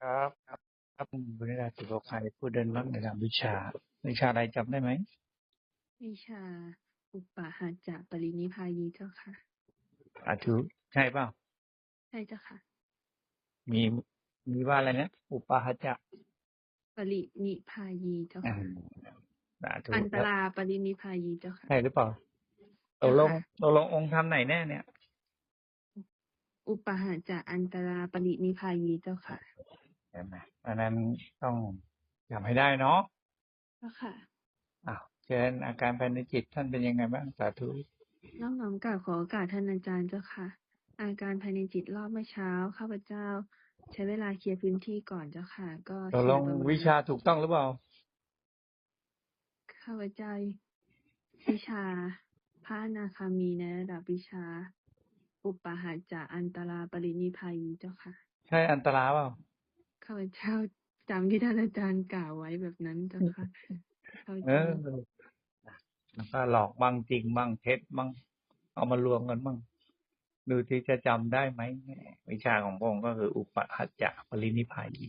ครับครับ ครับบุญราชสุโขทัยผู้เดินมรรคในทางวิชา วิชาอะไรจำได้ไหม วิชา อุปาหาจะปรินิพพายีเจ้าค่ะอาทุใช่เปล่าใช่เจ้าค่ะ มีมีว่าอะไรนะอุปาหจะปรินิพพายีเจ้าอ่าค่ะ สาธุอันตราปรินิพพายีเจ้าค่ะ ใช่หรือเปล่าตกลงค่ะตกลงองค์ทำไหนแน่เนี่ย อุปาหาจะอันตราปรินิพพายีเจ้าค่ะ เห็นไหมเพราะฉะนั้นต้องจำให้ได้เนาะเจ้าค่ะอ้าวเชิญอาการภายในจิตท่านเป็นยังไงบ้างสาธุน้อมน้อมกราบขอโอกาสท่านอาจารย์เจ้าค่ะ อาการภายในจิตรอบเมื่อเช้าข้าพเจ้า ใช้เวลาเคลียร์พื้นที่ก่อนเจ้าค่ะ ก็ตกลงเคลียร์ประมณวิชาถูกต้องหรือเปล่าข้าพเจ้าวิชาพระอนาคามีในระดับวิชา อุปาหาจะอันตราปรินิพพายีเจ้าค่ะ ใช่อันตราเปล่า ข้าพเจ้าจำที่ท่านอาจารย์กล่าวไว้แบบนั้นเจ้าค่ะข้าพเอเจ้าอแล้วก็หลอกบ้างจริงบ้างเท็จบ้างเอามารวมกันบ้างดูที่จะจำได้ไหมวิชาของพระองค์ก็คืออุปหัจจะปรินิพพายี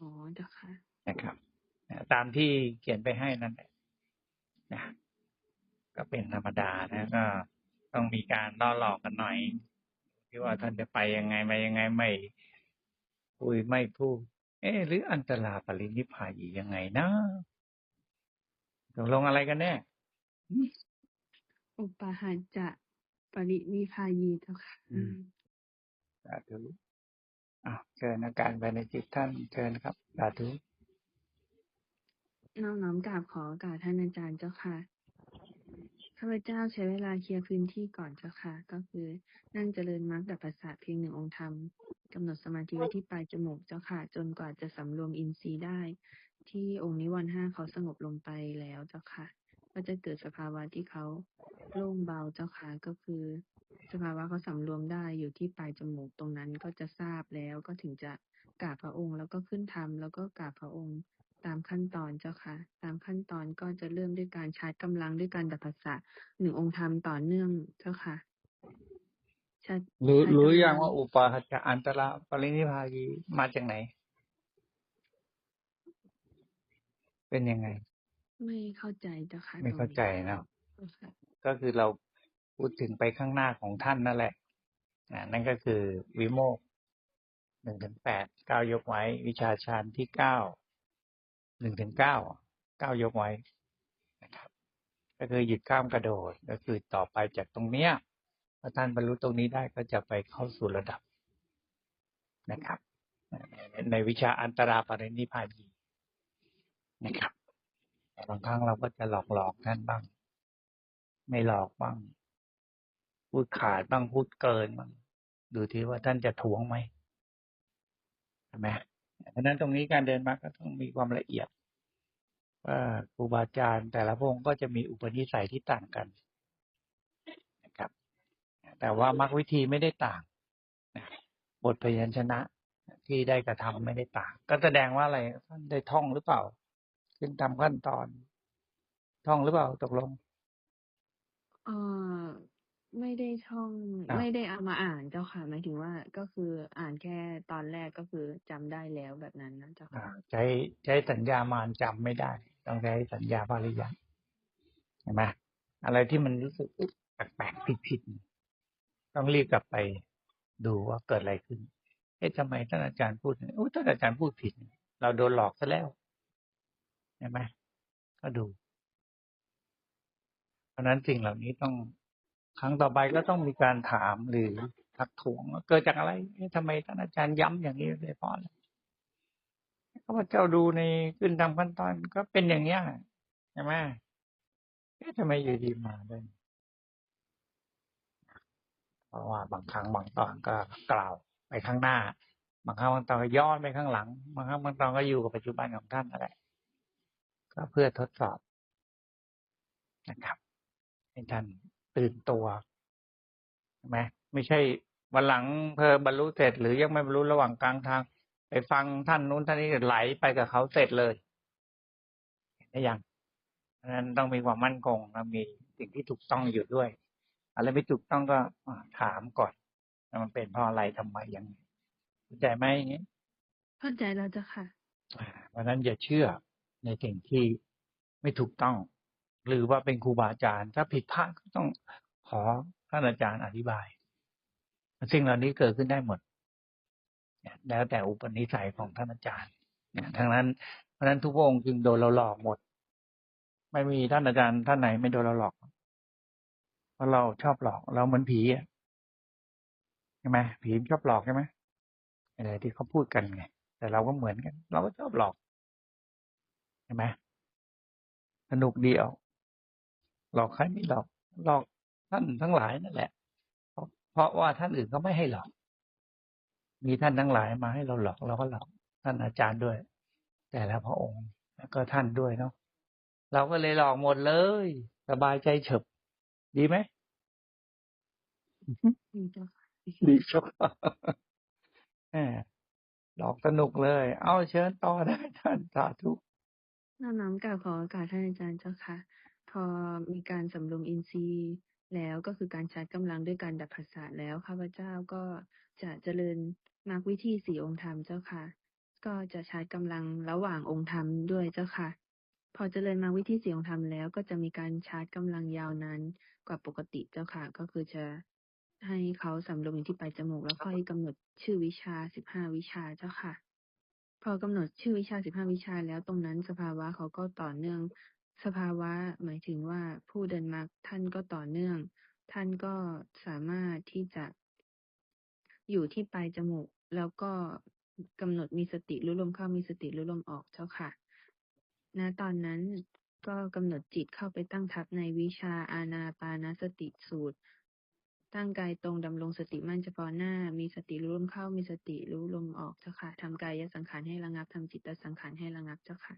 อ๋อเจ้าค่ะนะครับนะตามที่เขียนไปให้นั่นแหละนะก็เป็นธรรมดานะก็ต้องมีการล่อหลอกกันหน่อยที่ว่าท่านจะไปยังไงมายังไงไม่ คุยไม่พูด เอ๊ะหรืออันตราปรินิพพายียังไงนะตกลงอะไรกันแน่ อุปาหาจะปรินิพพายีเจ้าค่ะอืมสาธุอะเชิญอาการภายในจิตท่านเชิญครับสาธุน้อมน้อมกราบขอโอกาสท่านอาจารย์เจ้าค่ะข้าพเจ้าใช้เวลาเคลียร์พื้นที่ก่อนเจ้าค่ะ ก็คือนั่งเจริญมรรคดับประสาทเพียงหนึ่งองค์ธรรม กำหนดสมาธิไว้ที่ปลายจมูกเจ้าค่ะ จนกว่าจะสำรวมอินทรีย์ได้ ที่องค์นิวรณ์ห้าเขาสงบลงไปแล้วเจ้าค่ะ ก็จะเกิดสภาวะที่เขาโล่งเบาเจ้าค่ะก็คือ สภาวะเขาสำรวมได้อยู่ที่ปลายจมูกตรงนั้นก็จะทราบแล้วก็ถึงจะกราบพระองค์แล้วก็ขึ้นธรรมแล้วก็กราบพระองค์ตามขั้นตอนเจ้าค่ะ ตามขั้นตอนก็จะเริ่มด้วยการชาร์จกำลังด้วยการดับผัสสะหนึ่งองค์ธรรมต่อเนื่องเจ้าค่ะชา ร์จรู้ชาจรู้กำยัลังว่าอุปาหัจจะอันตราปรินิพพายีมาจากไหน เป็นยังไง ไม่เข้าใจเจ้าค่ะไม่เข้าใจตรงเนอะเจ้าค่ะก็คือเราพูดถึงไปข้างหน้าของท่านนั่นแหละอ่านั่นก็คือวิโมกหนึ่งถึงแปดเก้ายกไว้ วิชาฌานที่เก้าหนึ่งถึงเก้าเก้ายกไว้นะครับ ก็คือหยุดข้ามกระโดดก็คือต่อไปจากตรงเนี้ย พอท่านบรรลุตรงนี้ได้ก็จะไปเข้าสู่ระดับนะครับ ในวิชาอันตราปรินิพานีนะครับแต่บางครั้งเราก็จะหลอกหลอกท่านบ้าง ไม่หลอกบ้าง พูดขาดบ้างพูดเกินบ้างดูที่ว่าท่านจะทวงไหมใช่ไหมเพราะฉะนั้นตรงนี้การเดินมาก็ต้องมีความละเอียดว่าครูบาอาจารย์แต่ละพงค์ก็จะมีอุปนิสัยที่ต่างกัน แต่ว่ามรรควิธีไม่ได้ต่างนะบทพยัญชนะที่ได้กระทำไม่ได้ต่าง ก็แสดงว่าอะไรท่านได้ท่องหรือเปล่า ขึ้นตามขั้นตอน ท่องหรือเปล่าตกลงเออไม่ได้ท่องอ้าวไม่ได้เอามาอ่านเจ้าค่ะหมายถึงว่าก็คืออ่านแค่ตอนแรกก็คือจำได้แล้วแบบนั้นนะเจ้าอ่าค่ะใช้ใช้สัญญามารจำไม่ได้ ต้องใช้สัญญาภาริยะเห็นไหมอะไรที่มันรู้สึกอึ๊ะแปลกๆผิดๆ ต้องรีบกลับไปดูว่าเกิดอะไรขึ้น เอ๊ะทำไมท่านอาจารย์พูดอย่างนี้โอ้ท่านอาจารย์พูดผิด เราโดนหลอกซะแล้วเห็นไหมก็ดู เพราะนั้นสิ่งเหล่านี้ต้องครั้งต่อไปก็ต้องมีการถามหรือทักทวงว่าเกิดจากอะไรเอ๊ะทำไมท่านอาจารย์ย้ำอย่างนี้เลยเพราะอะไรข้าพเจ้าดูในขึ้นตามขั้นตอนก็เป็นอย่างเนี้ยใช่ไหมเอ๊ะทำไมอยู่ดีมาได้ เพราะว่าบางครั้งบางตอนก็กล่าวไปข้างหน้า บางครั้งบางตอนก็ย้อนไปข้างหลัง บางครั้งบางตอนก็อยู่กับปัจจุบันของท่านนั่นแหละก็เพื่อทดสอบนะครับ ให้ท่านตื่นตัวใช่ไหมไม่ใช่วันหลังเพอบรรลุเสร็จ หรือยังไม่บรรลุระหว่างกลางทาง ไปฟังท่านนู้นท่านนี้ไหลไปกับเขาเสร็จเลยเห็นได้ยังเพราะนั้นต้องมีความมั่นคงและมีสิ่งที่ถูกต้องอยู่ด้วย อะไรไม่ถูกต้องก็อ่าถามก่อนว่ามันเป็นเพราะอะไรทำไมยังไงเข้าใจไหมอย่างนี้เข้าใจแล้วเจ้าค่ะอ่าเพราะฉะนั้นอย่าเชื่อในสิ่งที่ไม่ถูกต้อง หรือว่าเป็นครูบาอาจารย์ ถ้าผิดพลาดก็ต้องขอท่านอาจารย์อธิบายสิ่งเหล่านี้เกิดขึ้นได้หมดเนี่ยแล้วแต่อุปนิสัยของท่านอาจารย์เนี่ยทั้งนั้น เพราะฉะนั้นทุกพระองค์จึงโดนเราหลอกหมด ไม่มีท่านอาจารย์ท่านไหนไม่โดนเราหลอกเพ ราะเราชอบหลอกเราเหมือนผีอะใช่ไหมผีชอบหลอกใช่ไหมอะไรที่เขาพูดกันไงแต่เราก็เหมือนกัน เราก็ชอบหลอกใช่ไหมสนุกดีเอาหลอกใครไม่หลอกหลอกท่านทั้งหลายนั่นแหละเพราะเพราะว่าท่านอื่นก็ไม่ให้หลอก มีท่านทั้งหลายมาให้เราหลอกเราก็หลอก ท่านอาจารย์ด้วย แต่ละพระองค์แล้วก็ท่านด้วยเนาะเราก็เลยหลอกหมดเลย สบายใจเฉบดีไหม ดีเจ้าค่ะดีชอบแหมหลอกสนุกเลย เอาเชิญต่อได้ท่านสาธุน้อมน้อมกล่าวขอโอกาสท่านอาจารย์เจ้าค่ะ พอมีการสำรวมอินทรีย์แล้วก็คือการใช้กำลังด้วยการดับผัสสะแล้วข้าพเจ้าก็จะเจริญมรรควิธีสี่องค์ธรรมเจ้าค่ะ ก็จะใช้กำลังระหว่างองค์ธรรมด้วยเจ้าค่ะ พอเจริญมรรควิธีสี่องค์ธรรมแล้วก็จะมีการชาร์จกำลังยาวนานกว่าปกติเจ้าค่ะ ก็คือจะ ให้เขาสำรวมอยู่ที่ปลายจมูกแล้วค่อยกำหนดชื่อวิชาสิบห้าวิชาเจ้าค่ะ พอกำหนดชื่อวิชาสิบห้าวิชาแล้วตรงนั้นสภาวะเขาก็ต่อเนื่อง สภาวะหมายถึงว่าผู้เดินมรรคท่านก็ต่อเนื่อง ท่านก็สามารถที่จะ อยู่ที่ปลายจมูก แล้วก็กำหนดมีสติรู้ลมเข้ามีสติรู้ลมออกเจ้าค่ะณตอนนั้นก็กำหนดจิตเข้าไปตั้งทับในวิชาอาณาปานสติสูตร ตั้งกายตรงดำรงสติมั่นเฉพาะหน้า มีสติรู้ลมเข้า มีสติรู้ลมออกเจ้าค่ะทำกายสังขารให้ระงับทำจิตสังขารให้ระงับเจ้าค่ะ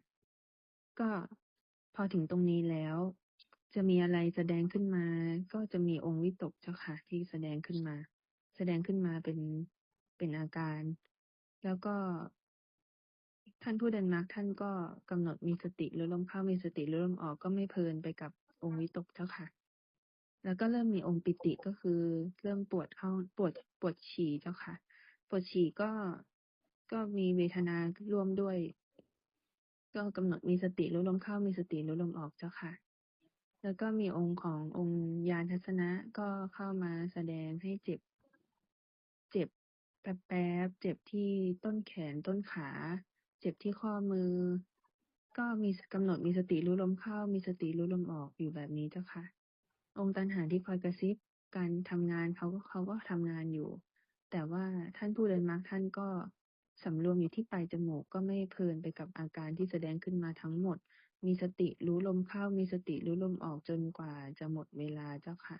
ก็พอถึงตรงนี้แล้ว จะมีอะไรแสดงขึ้นมา ก็จะมีองค์วิตกเจ้าค่ะ ที่แสดงขึ้นมา แสดงขึ้นมาเป็นเป็นอาการ แล้วก็ ท่านผู้เดินมารรคท่านก็กำหนดมีสติรู้ลมเข้ามีสติรู้ลมออกก็ไม่เพลินไปกับองค์วิตกเจ้าค่ะ แล้วก็เริ่มมีองค์ปิติก็คือ เริ่มปวดเข้าปวดปวดฉี่เจ้าค่ะ ปวดฉี่ก็ก็มีเวทนาร่วมด้วย ก็กำหนดมีสติรู้ลมเข้ามีสติรู้ลมออกเจ้าค่ะ แล้วก็มีองค์ขององค์ญาณทัศนะก็เข้ามาแสดงให้เจ็บ เจ็บแป๊บๆเจ็บที่ต้นแขนต้นขา เจ็บที่ข้อมือ ก็มีกำหนดมีสติรู้ลมเข้า มีสติรู้ลมออกอยู่แบบนี้เจ้าค่ะ องค์ตันหาที่คอยกระซิบการทำงานเขาก็เขาก็ทำงานอยู่ แต่ว่าท่านผู้เดินมรรคท่านก็สำรวมอยู่ที่ปลายจมูกก็ไม่เพลินไปกับอาการที่แสดงขึ้นมาทั้งหมด มีสติรู้ลมเข้า มีสติรู้ลมออกจนกว่าจะหมดเวลาเจ้าค่ะ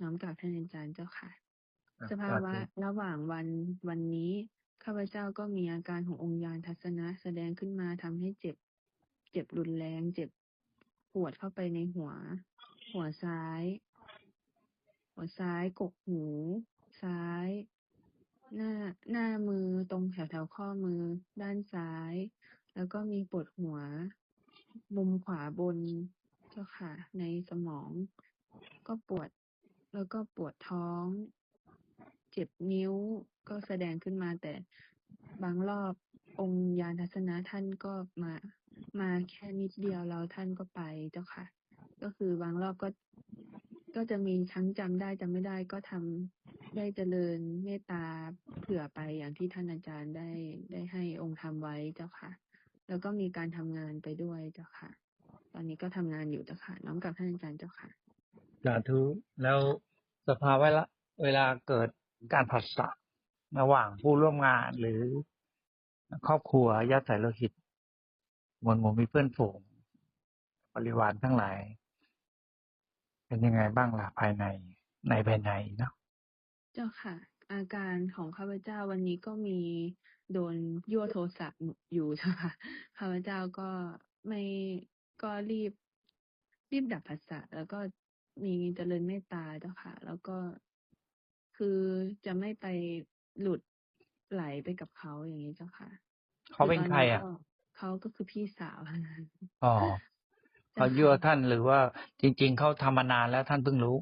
น้อมกราบท่านอาจารย์เจ้าค่ะ สภาวะระหว่างวันวันนี้ข้าพเจ้าก็มีอาการขององค์ญาณทัศนะแสดงขึ้นมาทำให้เจ็บ เจ็บรุนแรง เจ็บปวดเข้าไปในหัว หัวซ้าย หัวซ้ายกกหู ซ้าย หน้าหน้ามือตรงแถวแถวข้อมือ ด้านซ้าย แล้วก็มีปวดหัว มุมขวาบนเจ้าค่ะ ในสมอง ก็ปวด แล้วก็ปวดท้อง เจ็บนิ้วก็แสดงขึ้นมาแต่บางรอบองค์ยานทัศนะท่านก็มา มาแค่นิดเดียวแล้วท่านก็ไปเจ้าค่ะ คือบางรอบก็ก็จะมีทั้งจำได้จำไม่ได้ก็ทำได้เจริญเมตตาเผื่อไปอย่างที่ท่านอาจารย์ได้ได้ให้องค์ทำไว้เจ้าค่ะ แล้วก็มีการทำงานไปด้วยเจ้าค่ะ ตอนนี้ก็ทำงานอยู่เจ้าค่ะ น้อมกับท่านอาจารย์เจ้าค่ะสาธุแล้วสภาวะละเวลาเกิดการผัสสะระหว่างผู้ร่วมงานหรือครอบครัวญาติสายโลหิตมวลหมู่มีเพื่อนฝูงบริวารทั้งหลาย เป็นยังไงบ้างล่ะภายในในภายในเนาะเจ้าค่ะ อาการของข้าพเจ้าวันนี้ก็มีโดนยั่วโทสะอยู่เจ้าค่ะข้าพเจ้าก็ไม่ก็รีบรีบดับผัสสะแล้วก็มีเจริญเมตตาเจ้าค่ะ แล้วก็คือจะไม่ไปหลุดไหลไปกับเขาอย่างนี้เจ้าค่ะ เขาเป็นใครอะตนนี้ก็เขาก็คือพี่สาว อ๋อ เขาจ้ยั่วท่านหรือว่าจริง ๆเขาทำมานานแล้วท่านเพิ่งรู้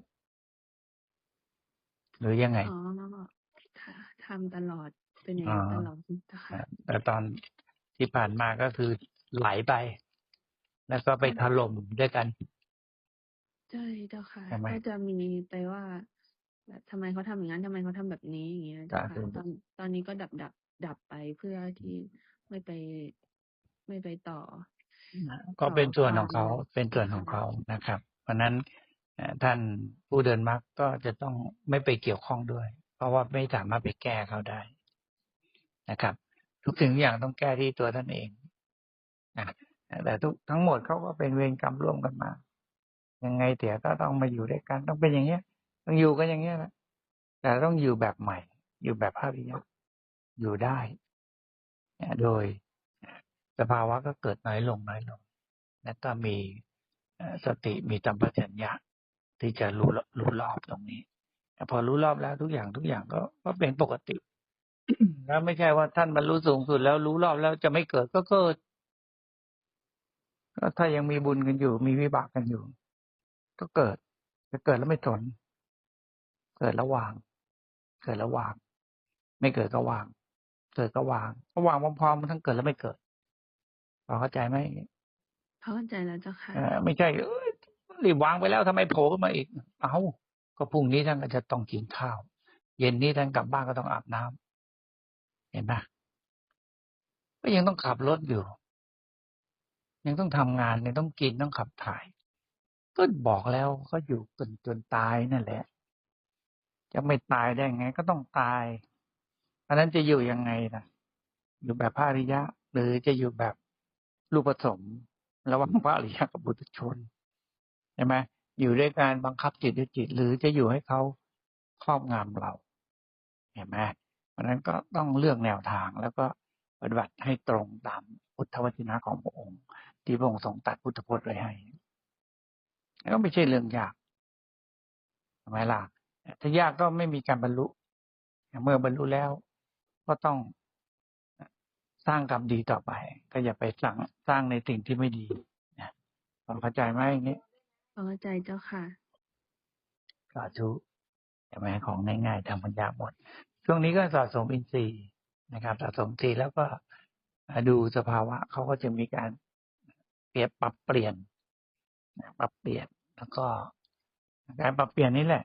หรือยังไงอ๋อค่ะทำตลอดเป็นอย่างนั้นตลอดเจ้าค่ะแต่ตอนที่ผ่านมาก็คือไหลไป แล้วก็ไปถล่มด้วยกันใช่เจ้าค่ะใช่ไหมก็จะมีไปว่า แบบทำไมเขาทำอย่างนั้นทำไมเขาทำแบบนี้อย่างเงี้ยเจ้าสาธุค่ะตอนตอนนี้ก็ดับดับดับไปเพื่อที่ไม่ไปไม่ไปต่อ ก็เป็นส่วนของเขาต่อความเป็นส่วนของเขานะครับ เพราะฉะนั้นเอ่อท่านผู้เดินมรรคก็จะต้องไม่ไปเกี่ยวข้องด้วย เพราะว่าไม่สามารถไปแก้เขาได้นะครับ ทุกสิ่งทุกอย่างต้องแก้ที่ตัวท่านเองนะแต่ทุกทั้งหมดเขาก็เป็นเวรกรรมร่วมกันมา ยังไงเถียก็ต้องมาอยู่ด้วยกันต้องเป็นอย่างเงี้ย ต้องอยู่กันอย่างเงี้ยแหละแต่ต้องอยู่แบบใหม่ อยู่แบบภาพริยะอยู่ได้นะโดย สภาวะก็เกิดน้อยลงน้อยลง แล้วก็มีสติมีตัมปชัญญะที่จะรู้รู้รอบตรงนี้พอรู้รอบแล้วทุกอย่างทุกอย่างก็ก็เป็นปกติแล้วไม่ใช่ว่าท่านบรรลุสูงสุดแล้วรู้รอบแล้วจะไม่เกิดก็เกิดก็ถ้ายังมีบุญกันอยู่ มีวิบากกันอยู่ ก็เกิดจะเกิดแล้วไม่ทนเกิดแล้ววาง เกิดแล้ววาง ไม่เกิดก็วาง เกิดก็วางก็วางพร้อมๆมันทั้งเกิดและไม่เกิด พอเข้าใจไหมเข้าใจแล้วเจ้าค่ะเออไม่ใช่เอ้ยรีบวางไปแล้วทำไมโผล่ขึ้นมาอีก เอาก็พรุ่งนี้ท่านก็จะต้องกินข้าว เย็นนี้ท่านกลับบ้านก็ต้องอาบน้ำเห็นไหมก็ยังต้องขับรถอยู่ ยังต้องทำงานยังต้องกินต้องขับถ่าย ก็บอกแล้วก็อยู่จนจนตายนั่นแหละ จะไม่ตายได้ไง ก็ต้องตายอันนั้นจะอยู่ยังไงนะอยู่แบบพระอริยะ หรือจะอยู่แบบ รูปผสมระหว่างพระอริยะกับบุตรชนใช่ไหมอยู่ด้วยการบังคับจิตด้วยจิต หรือจะอยู่ให้เขาครอบงำเราเห็นไหมเพราะฉะนั้นก็ต้องเลือกแนวทางแล้วก็ปฏิบัติให้ตรงตามพุทธวจนะของพระองค์ ที่พระองค์ทรงตัดพุทธพจน์ไว้ให้แล้วก็ไม่ใช่เรื่องยากทำไมล่ะถ้ายากก็ไม่มีการบรรลุ เมื่อบรรลุแล้ว ก็ต้อง สร้างกรรมดีต่อไป ก็อย่าไปสั่งสร้างในสิ่งที่ไม่ดีนะพอเข้าใจไหมอย่างนี้เข้าใจเจ้าค่ะสาธุใช่ไหมของง่ายๆทำปัญญาหมด ช่วงนี้ก็สะสมอินทรีย์นะครับ สะสมอินทรีย์แล้วก็ดูสภาวะเขาก็จะมีการเปลี่ยนปรับเปลี่ยนนะปรับเปลี่ยนแล้วก็การปรับเปลี่ยนนี่แหละ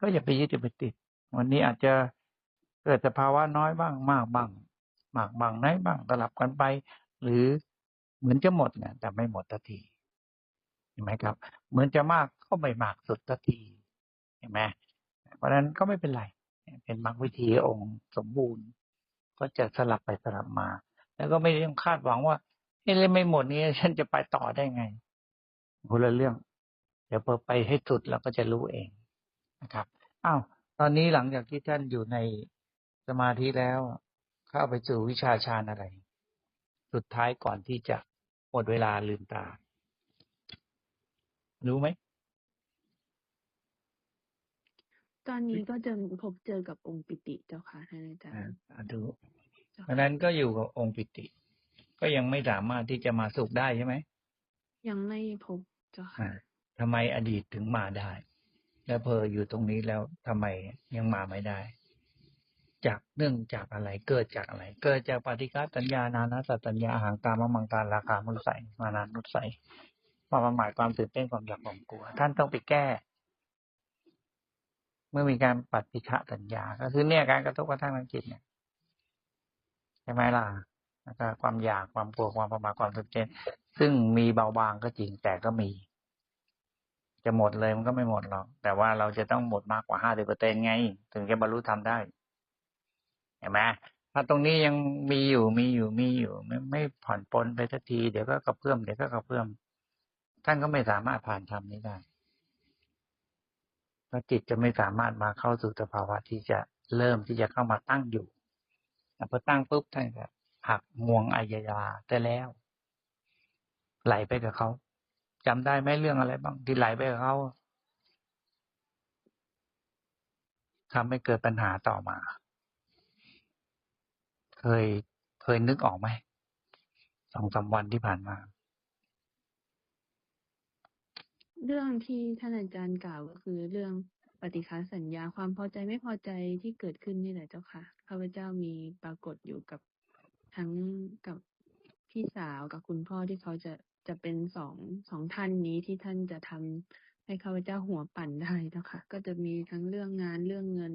ก็อย่าไปยึดอย่าไปติด วันนี้อาจจะเกิดสภาวะน้อยบ้างมากบ้าง มากบ้างน้อยบ้างสลับกันไป หรือเหมือนจะหมดเนี่ยแต่ไม่หมดสักทีเห็นไหมครับ เหมือนจะมากก็ไม่มากสุดสักทีเห็นไหมเพราะฉะนั้นก็ไม่เป็นไร เป็นมรรควิธีองค์สมบูรณ์ ก็จะสลับไปสลับมา แล้วก็ไม่ต้องคาดหวังว่าเฮ้ยไม่หมดนี้ฉันจะไปต่อได้ไงคนละเรื่อง เดี๋ยวพอไปให้สุดเราก็จะรู้เองนะครับอ้าวตอนนี้หลังจากที่ท่านอยู่ในสมาธิแล้ว เข้าไปสู่วิชาฌานอะไร สุดท้ายก่อนที่จะหมดเวลาลืมตา รู้ไหม ตอนนี้ก็จะพบเจอกับองค์ปิติเจ้าค่ะท่านอาจารอ่าย์สาธุเจ้าเพค่ะราะฉะนั้นก็อยู่กับองค์ปิติ ก็ยังไม่สามารถที่จะมาสุขได้ใช่ไหม ยังไม่พบเจ้าค่ะอ่าทำไมอดีตถึงมาได้ แล้วเพออยู่ตรงนี้แล้วทำไมยังมาไม่ได้ จากเนื่องจากอะไรเกิดจากอะไร เกิดจากปฏิฆาสัญญานานาสัตตัญญาอาหารตามมังการราคามุสใสมานานุสใสความหมายความตื่นเต้นความอยากความกลัว ท่านต้องไปแก้ เมื่อมีการปฏิฆะสัญญา ก็คือเนี่ยการกระทบกระทั่งทางจิตเนี่ยใช่ไหมล่ะแล้วก็ความอยากความกลัวความประมาทความตื่นเต้นซึ่งมีเบาบางก็จริงแต่ก็มี จะหมดเลยมันก็ไม่หมดหรอกแต่ว่าเราจะต้องหมดมากกว่าห้าสิบเปอร์เซ็นไง ถึงจะบรรลุธรรมได้ ห็นไหมถ้าตรงนี้ยังมีอยู่มีอยู่มีอยู่ ไม่ไม่ผ่อนปลนไปสักทีเดี๋ยวก็กระเพื่อมเดี๋ยวก็กระเพื่อมท่านก็ไม่สามารถผ่านธรรมนี้ได้พระจิตจะไม่สามารถมาเข้าสู่สภาวะที่จะเริ่มที่จะเข้ามาตั้งอยู่พอตั้งปุ๊บท่านก็หักงวงอายาแต่แล้ว ไหลไปกับเขาจำได้ไหมเรื่องอะไรบ้างที่ไหลไปกับเขาทำให้เกิดปัญหาต่อมา เคยเคยนึกออกไหมสองสามวันที่ผ่านมา เรื่องที่ท่านอาจารย์กล่าวก็คือเรื่องปฏิฆาสัญญาความพอใจไม่พอใจที่เกิดขึ้นนี่แหละเจ้าค่ะข้าพเจ้ามีปรากฏอยู่กับทั้งกับพี่สาวกับคุณพ่อที่เขาจะจะเป็นสองสองท่านนี้ที่ท่านจะทำให้ข้าพเจ้าหัวปั่นได้เจ้าค่ะ ก็จะมีทั้งเรื่องงานเรื่องเงิน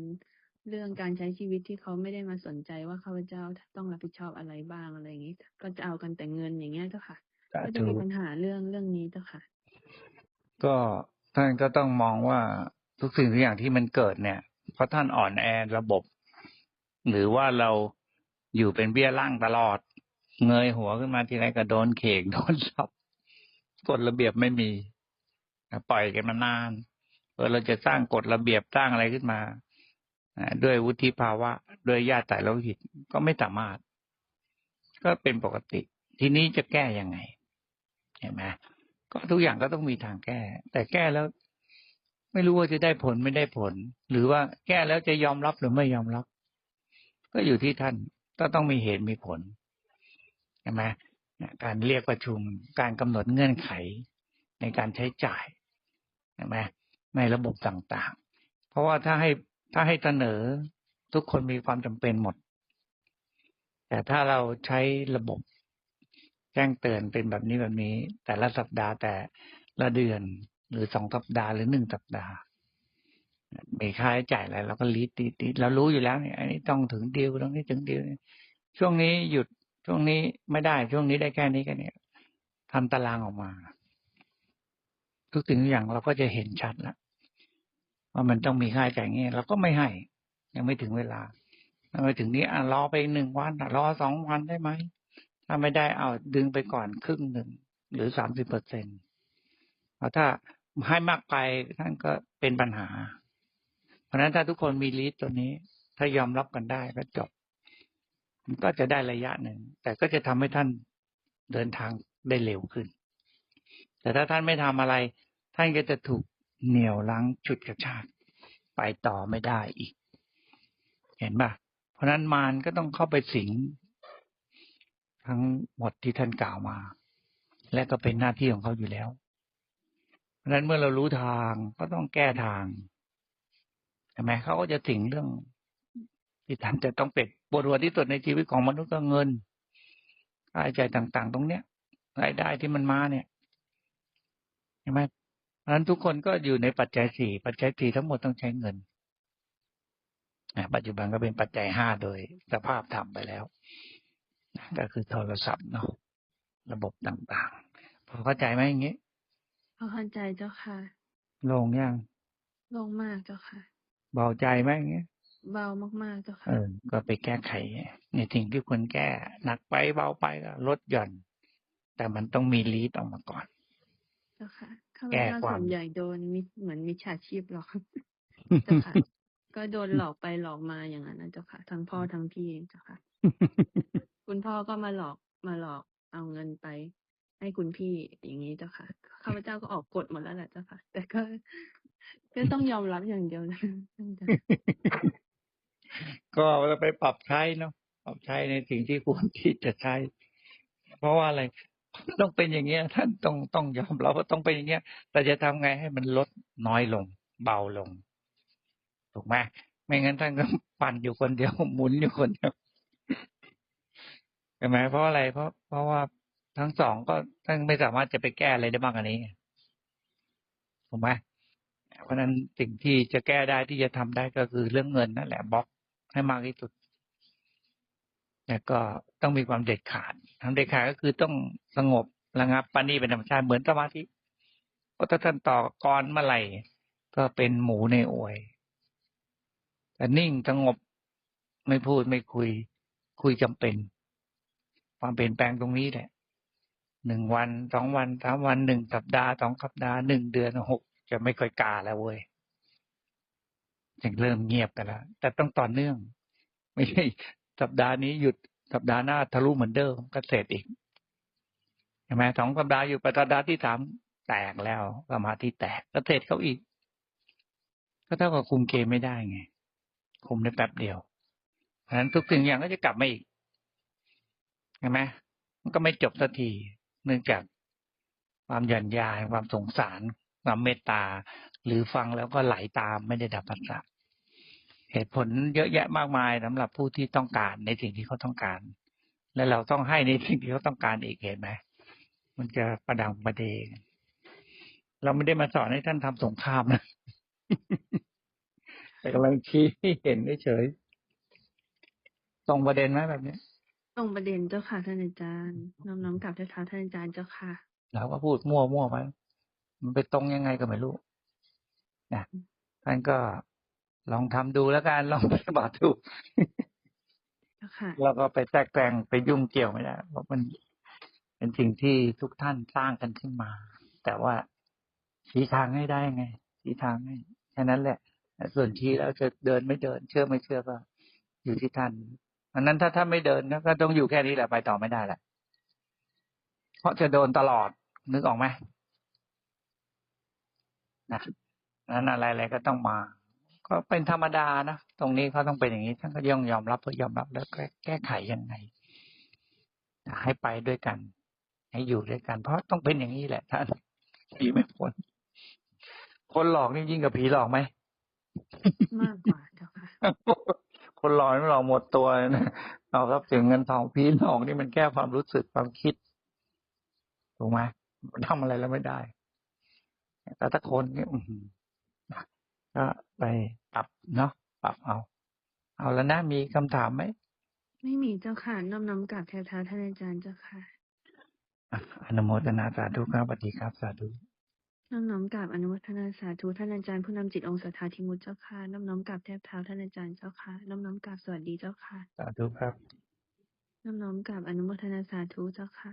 เรื่องการใช้ชีวิตที่เขาไม่ได้มาสนใจว่าข้าพเจ้าต้องรับผิดชอบอะไรบ้างอะไรอย่างนี้ ก็จะเอากันแต่เงินอย่างเงี้ยเจ้าค่ะ ก็จะมีปัญหาเรื่องเรื่องนี้เจ้าค่ะ ก็ท่านก็ต้องมองว่าทุกสิ่งทุกอย่างที่มันเกิดเนี่ย เพราะท่านอ่อนแอระบบ หรือว่าเราอยู่เป็นเบี้ยล่างตลอด เงยหัวขึ้นมาทีไรก็โดนเขกโดนสับกฎระเบียบไม่มีปล่อยกันมานานเออเราจะสร้างกฎระเบียบสร้างอะไรขึ้นมา ด้วยวุฒิภาวะ ด้วยญาติแต่ละหิตก็ไม่สามารถ ก็เป็นปกติ ทีนี้จะแก้ยังไง เห็นไหมก็ทุกอย่างก็ต้องมีทางแก้ แต่แก้แล้ว ไม่รู้ว่าจะได้ผลไม่ได้ผล หรือว่าแก้แล้วจะยอมรับหรือไม่ยอมรับ ก็อยู่ที่ท่านก็ต้องมีเหตุมีผลใช่ไหมการเรียกประชุม การกำหนดเงื่อนไขในการใช้จ่ายใช่ไหมในระบบต่างๆ เพราะว่าถ้าให้ ถ้าให้เสนอทุกคนมีความจำเป็นหมด แต่ถ้าเราใช้ระบบแจ้งเตือนเป็นแบบนี้แบบนี้ แต่ละสัปดาห์แต่ละเดือนหรือสองสัปดาห์หรือหนึ่งสัปดาห์มีค่าใช้จ่ายอะไรเราก็ลิสต์ลิสต์เรารู้อยู่แล้วเนี่ยอันนี้ต้องถึงดีลตรงนี้ถึงดีลช่วงนี้หยุดช่วงนี้ไม่ได้ช่วงนี้ได้แค่นี้กันเนี่ยทำตารางออกมา ทุกสิ่งทุกอย่างเราก็จะเห็นชัดแล้ว ว่ามันต้องมีค่าใช้จ่ายเงี้ยเราก็ไม่ให้ ยังไม่ถึงเวลาถ้าไม่ถึงนี้อะรอไปหนึ่งวันรอสองวันได้ไหมถ้าไม่ได้เอาดึงไปก่อนครึ่งหนึ่งหรือสามสิบเปอร์เซ็นต์ถ้าให้มากไปท่านก็เป็นปัญหา เพราะฉะนั้นถ้าทุกคนมีลิสต์ตัวนี้ ถ้ายอมรับกันได้ก็จบ มันก็จะได้ระยะหนึ่ง แต่ก็จะทำให้ท่านเดินทางได้เร็วขึ้น แต่ถ้าท่านไม่ทำอะไร ท่านก็จะถูก เหนี่ยวลังฉุดกระชากไปต่อไม่ได้อีก เห็นปะเพราะนั้นมารก็ต้องเข้าไปสิง ทั้งหมดที่ท่านกล่าวมา และก็เป็นหน้าที่ของเขาอยู่แล้ว เพราะนั้นเมื่อเรารู้ทางก็ต้องแก้ทางใช่ไหมเขาก็จะสิงเรื่อง ที่ท่านจะต้องเป็นปวดหัวที่สุดในชีวิตของมนุษย์ก็เงินค่าใช้จ่ายต่าง ๆ ตรงเนี้ยรายได้ที่มันมาเนี่ยใช่ไหม ราะฉะนั้นทุกคนก็อยู่ในปัจจัยสี่ปัจจัยสี่ทั้งหมดต้องใช้เงินอะปัจจุบันก็เป็นปัจจัยห้าโดยสภาพทำไปแล้วก็คือโทรศัพท์เนาะระบบต่างๆ พอเข้าใจไหมอย่างนี้พอเข้าใจเจ้าค่ะโลงยังลงมากเจ้าค่ะ เบาใจไหมอย่างนี้เบามากๆเจ้าเอค่ะอก็ไปแก้ไข ในสิ่งที่ควรแก้ หนักไปเบาไปก็ลดหย่อน แต่มันต้องมีลีดออกมาก่อนเจ้าค่ะข้าพแก้เจ้าความส่วนใหญ่โดนมิเหมือนมิจฉาชีพหลอกเจ้าค่ะ ก็โดนหลอกไปหลอกมาอย่างนั้นนะเจ้าค่ะ ทั้งพ่อทั้งพี่เองเจ้าค่ะ คุณพ่อก็มาหลอกมาหลอกเอาเงินไป ให้คุณพี่อย่างนี้เจ้าค่ะข้าพเจ้าก็ออกกฎหมดแล้วแหละเจ้าค่ะ แต่ก็ก็ต้องยอมรับอย่างเดียวนะเจ้าค่ะก็เราไปปรับใช้เนาะปรับใช้ในสิ่งที่ควรที่จะใช้ เพราะว่าอะไร ต้องเป็นอย่างเงี้ย ท่านต้องต้องยอมรับว่าต้องเป็นอย่างเงี้ย แต่จะทำไงให้มันลดน้อยลง เบาลง ถูกไหมไม่งั้นท่านก็ปั่นอยู่คนเดียวหมุนอยู่คนเดียวใช่ไหมเพราะอะไรเพราะเพราะว่าทั้งสองก็ท่านไม่สามารถจะไปแก้อะไรได้มากกว่านี้ถูกไหมเพราะฉะนั้นสิ่งที่จะแก้ได้ที่จะทำได้ก็คือเรื่องเงินนั่นแหละบล็อกให้มากที่สุด แล้วก็ต้องมีความเด็ดขาดทำเด็ดขาดก็คือต้องสงบระงับปานีเป็นธรรมชาติเหมือนสมาธิเพราะถ้าท่านต่อกรเมื่อไหร่ก็เป็นหมูในอวยแต่นิ่งสงบไม่พูดไม่คุย คุยจำเป็น ความเปลี่ยนแปลงตรงนี้แหละหนึ่งวันสองวันสามวันหนึ่งสัปดาห์สองสัปดาห์หนึ่งเดือนหกจะไม่ค่อยกาแล้วเว้ยยังเริ่มเงียบกันแล้วแต่ต้องต่อเนื่อง ไม่ใช่ สัปดาห์นี้หยุดสัปดาห์หน้าทะลุเหมือนเดิมก็เสร็จอีกใช่ไหมสองสัปดาห์อยู่ไปสัปดาที่สามแตกแล้วสมาธิแตกก็เสร็จเขาอีก ก็เท่ากับคุมเกมไม่ได้ไง คุมได้แป๊บเดียวเพราะฉะนั้นทุกสิ่งอย่างก็จะกลับมาอีกใช่ไหมมันก็ไม่จบสักทีเนื่องจากความหย่อนยานความสงสารความเมตตา หรือฟังแล้วก็ไหลตามไม่ได้ดับปัสสะ เหตุผลเยอะแยะมากมายสำหรับผู้ที่ต้องการในสิ่งที่เขาต้องการ และเราต้องให้ในสิ่งที่เขาต้องการอีกเห็นไหมมันจะประดังประเดงเราไม่ได้มาสอนให้ท่านทำสงครามนะแต่กำลังชี้ให้เห็นเฉยๆตรงประเด็นไหมแบบนี้ตรงประเด็นเจ้าค่ะท่านอาจารย์น้อมน้อมกลับเท้าท่านอาจารย์เจ้าค่ะเราก็พูดมั่วมั่วๆไปมันไปตรงยังไงก็ไม่รู้นะท่านก็ ลองทำดูแล้วกันลองปฏิบัติดูเจ้าค่ะแล้วก็ไปแทรกแซงไปยุ่งเกี่ยวไม่ได้เพราะมันเป็นสิ่งที่ทุกท่านสร้างกันขึ้นมา แต่ว่าชี้ทางให้ได้ไงชี้ทางให้แค่นั้นแหละแต่ส่วนชี้แล้วจะเดินไม่เดิน เชื่อไม่เชื่อก็ อยู่ที่ท่านอันนั้นถ้าท่านไม่เดินก็ก็ต้องอยู่แค่นี้แหละไปต่อไม่ได้แหละเพราะจะโดนตลอดนึกออกไหมนะนั้นอะไรอะไรก็ต้องมา ก็เป็นธรรมดานะตรงนี้เขาต้องเป็นอย่างนี้ท่านก็ย่อมยอมรับเพื่อยอมรับแล้วแก้แก้ไขยังไงให้ไปด้วยกัน ให้อยู่ด้วยกัน เพราะต้องเป็นอย่างนี้แหละท่านผีไม่พ้นคนหลอกนี่ยิ่งกับผีหลอกไหมมากกว่าเจ้าค่ะคนหลอกไม่หลอกหมดตัวเลยนะเอาทรัพย์สินเงินทองผีหลอกนี่มันแก้ความรู้สึกความคิดถูกไหมมันทำอะไรแล้วไม่ได้แต่ถ้าคนนี่อื้อหือนะ ก็ไปปรับเนาะปรับเอา เอาแล้วนะมีคำถามไหม ไม่มีเจ้าค่ะน้อมน้อมกลับเท้าท่านอาจารย์เจ้าค่ะอะอนุโมทนาสาธุครับสวัสดีครับสาธุน้อมน้อมกราบอนุโมทนาสาธุท่านอาจารย์ผู้นำจิตองค์สัทธาธิมุตเจ้าค่ะน้อมน้อมกราบแทบเท้าท่านอาจารย์เจ้าค่ะน้อมน้อมกราบสวัสดีเจ้าค่ะสาธุครับน้อมน้อมกราบอนุโมทนาสาธุเจ้าค่ะ